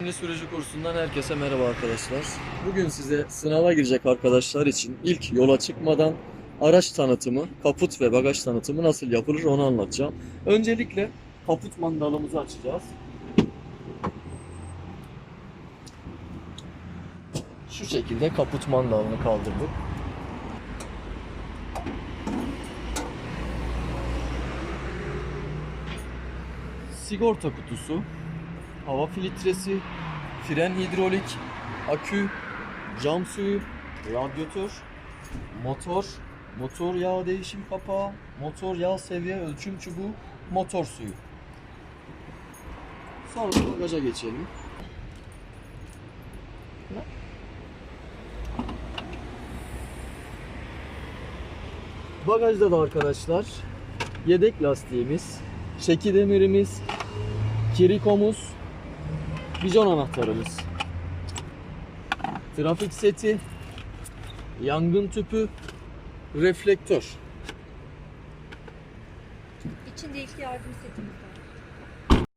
Güvenli sürücü kursundan herkese merhaba arkadaşlar. Bugün size sınava girecek arkadaşlar için ilk yola çıkmadan araç tanıtımı, kaput ve bagaj tanıtımı nasıl yapılır onu anlatacağım. Öncelikle kaput mandalımızı açacağız. Şu şekilde kaput mandalını kaldırdık. Sigorta kutusu, hava filtresi, fren hidrolik, akü, cam suyu, radyatör, motor, motor yağ değişim kapağı, motor yağ seviye ölçüm çubuğu, motor suyu. Sonra bagaja geçelim. Bagajda da arkadaşlar yedek lastiğimiz, çeki demirimiz, kirikomuz, bijon anahtarımız, trafik seti, yangın tüpü, reflektör. İçinde ilk yardım setimiz var.